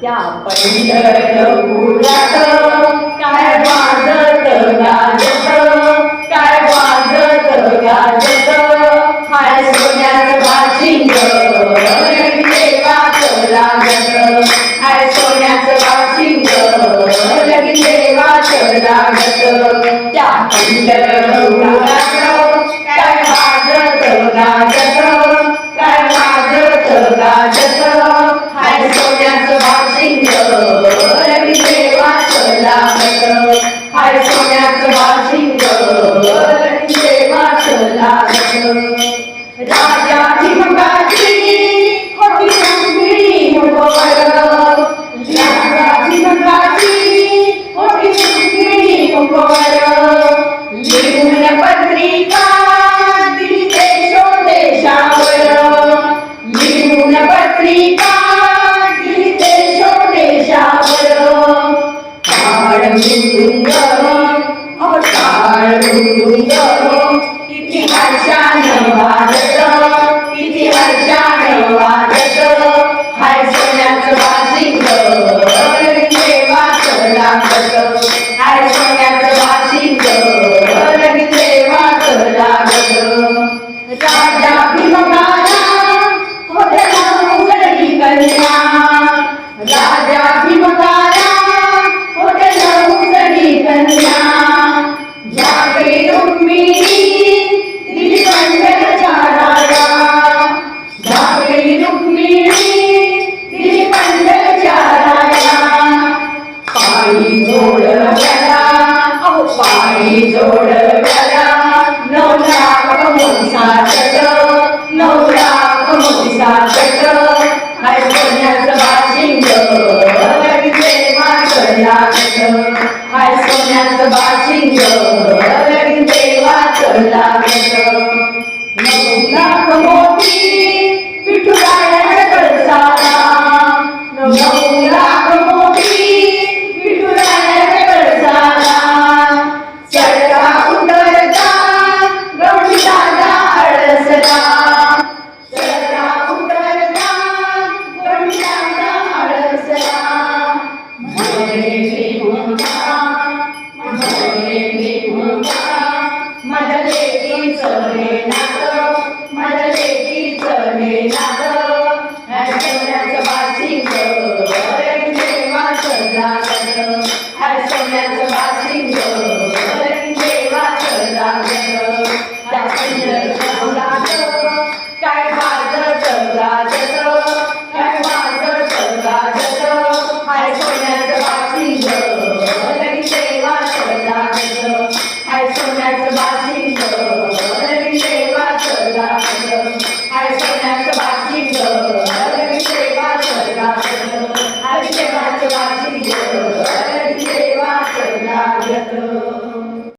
त्या पंढर काय वाजत गाजत काय वाजत? गाजत हाय सोन्यात वाचिंग देवात लागत हाय सोन्यात वाचिंग देवात लागत त्या काय वाजत गाजत बाशिंग देवा चला sobre la